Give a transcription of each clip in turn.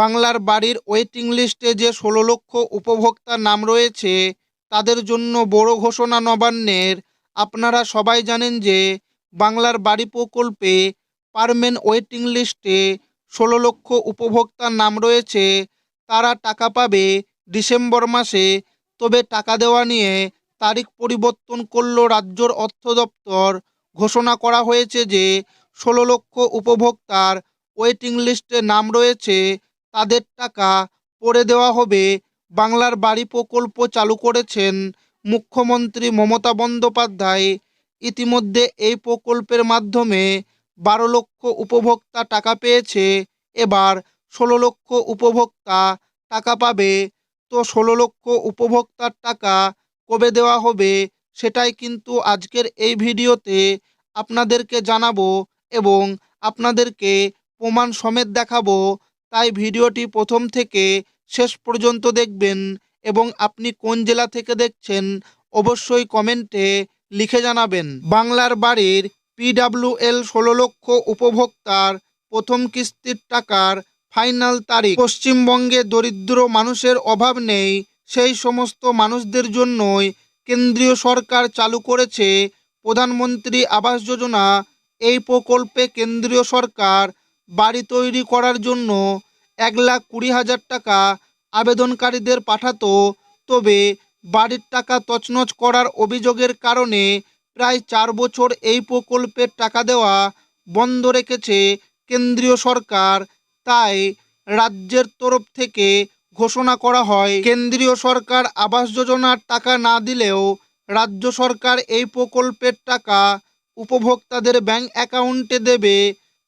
বাংলার বাড়ির ওয়েটিং লিস্টে যে ষোলো লক্ষ উপভোক্তার নাম রয়েছে, তাদের জন্য বড় ঘোষণা নবান্নের। আপনারা সবাই জানেন যে বাংলার বাড়ি প্রকল্পে পারমেন ওয়েটিং লিস্টে ষোলো লক্ষ উপভোক্তার নাম রয়েছে, তারা টাকা পাবে ডিসেম্বর মাসে। তবে টাকা দেওয়া নিয়ে তারিখ পরিবর্তন করল রাজ্যর অর্থ দপ্তর। ঘোষণা করা হয়েছে যে ষোলো লক্ষ উপভোক্তার ওয়েটিং লিস্টে নাম রয়েছে তাদের টাকা পরে দেওয়া হবে। বাংলার বাড়ি প্রকল্প চালু করেছেন মুখ্যমন্ত্রী মমতা বন্দ্যোপাধ্যায়। ইতিমধ্যে এই প্রকল্পের মাধ্যমে বারো লক্ষ উপভোক্তা টাকা পেয়েছে। এবার ষোলো লক্ষ উপভোক্তা টাকা পাবে। তো ষোলো লক্ষ উপভোক্তার টাকা কবে দেওয়া হবে সেটাই কিন্তু আজকের এই ভিডিওতে আপনাদেরকে জানাব এবং আপনাদেরকে প্রমাণ সমেত দেখাবো। তাই ভিডিওটি প্রথম থেকে শেষ পর্যন্ত দেখবেন এবং আপনি কোন জেলা থেকে দেখছেন অবশ্যই কমেন্টে লিখে জানাবেন। বাংলার বাড়ির পিডাব্লিউএল ষোলো লক্ষ উপভোক্তার প্রথম কিস্তির টাকার ফাইনাল তারিখ। পশ্চিমবঙ্গে দরিদ্র মানুষের অভাব নেই, সেই সমস্ত মানুষদের জন্যই কেন্দ্রীয় সরকার চালু করেছে প্রধানমন্ত্রী আবাস যোজনা। এই প্রকল্পে কেন্দ্রীয় সরকার বাড়ি তৈরি করার জন্য এক লাখ কুড়ি হাজার টাকা আবেদনকারীদের পাঠাতো, তবে বাড়ির টাকা তছনছ করার অভিযোগের কারণে প্রায় চার বছর এই প্রকল্পের টাকা দেওয়া বন্ধ রেখেছে কেন্দ্রীয় সরকার। তাই রাজ্যের তরফ থেকে ঘোষণা করা হয়, কেন্দ্রীয় সরকার আবাস যোজনার টাকা না দিলেও রাজ্য সরকার এই প্রকল্পের টাকা উপভোক্তাদের ব্যাংক অ্যাকাউন্টে দেবে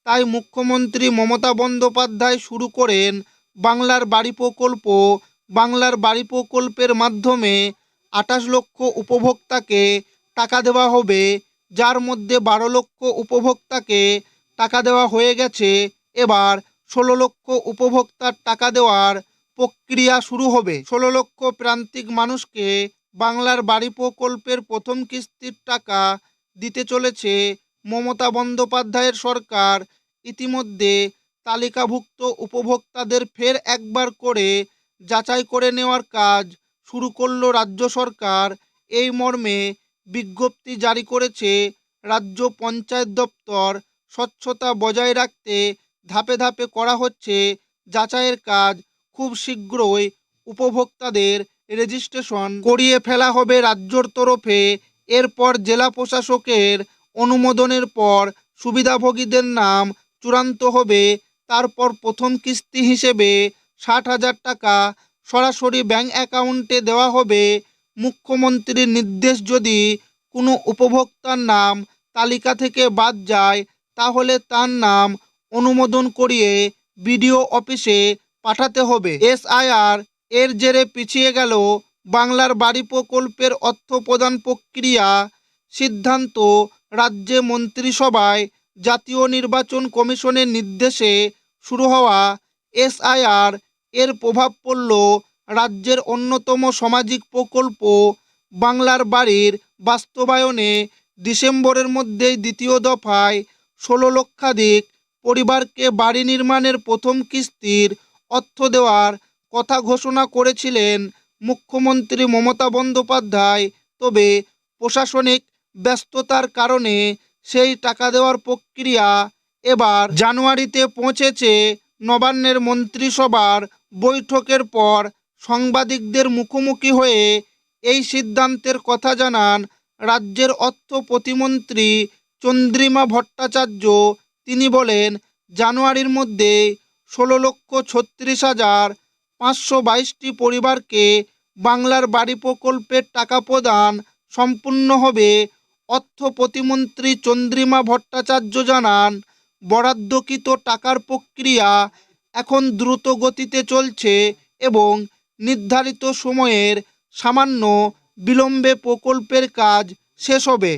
তাই মুখ্যমন্ত্রী মমতা বন্দ্যোপাধ্যায় শুরু করেন বাংলার বাড়ি প্রকল্প। বাংলার বাড়ি প্রকল্পের মাধ্যমে আঠাশ লক্ষ উপভোক্তাকে টাকা দেওয়া হবে, যার মধ্যে বারো লক্ষ উপভোক্তাকে টাকা দেওয়া হয়ে গেছে। এবার ষোলো লক্ষ উপভোক্তার টাকা দেওয়ার প্রক্রিয়া শুরু হবে। ষোলো লক্ষ প্রান্তিক মানুষকে বাংলার বাড়ি প্রকল্পের প্রথম কিস্তির টাকা দিতে চলেছে মমতা বন্দ্যোপাধ্যায়ের সরকার ইতিমধ্যে তালিকাভুক্ত উপভোক্তাদের ফের একবার করে যাচাই করে নেওয়ার কাজ শুরু করল রাজ্য সরকার। এই মর্মে বিজ্ঞপ্তি জারি করেছে রাজ্য পঞ্চায়েত দপ্তর। স্বচ্ছতা বজায় রাখতে ধাপে ধাপে করা হচ্ছে যাচাইয়ের কাজ। খুব শীঘ্রই উপভোক্তাদের রেজিস্ট্রেশন করিয়ে ফেলা হবে রাজ্যর তরফে। এরপর জেলা প্রশাসকের অনুমোদনের পর সুবিধাভোগীদের নাম চূড়ান্ত হবে। তারপর প্রথম কিস্তি হিসেবে ষাট হাজার টাকা সরাসরি ব্যাংক অ্যাকাউন্টে দেওয়া হবে। মুখ্যমন্ত্রীর নির্দেশ যদি কোনো উপভোক্তার নাম তালিকা থেকে বাদ যায়, তাহলে তার নাম অনুমোদন করিয়ে বিডিও অফিসে পাঠাতে হবে। এসআইআর এর জেরে পিছিয়ে গেল বাংলার বাড়ি প্রকল্পের অর্থ প্রদান প্রক্রিয়া সিদ্ধান্ত রাজ্যে মন্ত্রিসভায় জাতীয় নির্বাচন কমিশনের নির্দেশে শুরু হওয়া এসআইআর এর প্রভাব পড়ল রাজ্যের অন্যতম সামাজিক প্রকল্প বাংলার বাড়ির বাস্তবায়নে ডিসেম্বরের মধ্যেই দ্বিতীয় দফায় ষোলো লক্ষাধিক পরিবারকে বাড়ি নির্মাণের প্রথম কিস্তির অর্থ দেওয়ার কথা ঘোষণা করেছিলেন মুখ্যমন্ত্রী মমতা বন্দ্যোপাধ্যায়। তবে প্রশাসনিক ব্যস্ততার কারণে সেই টাকা দেওয়ার প্রক্রিয়া এবার জানুয়ারিতে পৌঁছেছে নবান্নের মন্ত্রিসভার বৈঠকের পর সাংবাদিকদের মুখোমুখি হয়ে এই সিদ্ধান্তের কথা জানান রাজ্যের অর্থ প্রতিমন্ত্রী চন্দ্রিমা ভট্টাচার্য। তিনি বলেন, জানুয়ারির মধ্যে ষোলো লক্ষ ছত্রিশ হাজার পাঁচশো বাইশটি পরিবারকে বাংলার বাড়ি প্রকল্পের টাকা প্রদান সম্পূর্ণ হবে অর্থ প্রতিমন্ত্রী চন্দ্রিমা ভট্টাচার্য জানান, বরাদ্দকৃত টাকার প্রক্রিয়া এখন দ্রুত গতিতে চলছে এবং নির্ধারিত সময়ের সামান্য বিলম্বে প্রকল্পের কাজ শেষ হবে।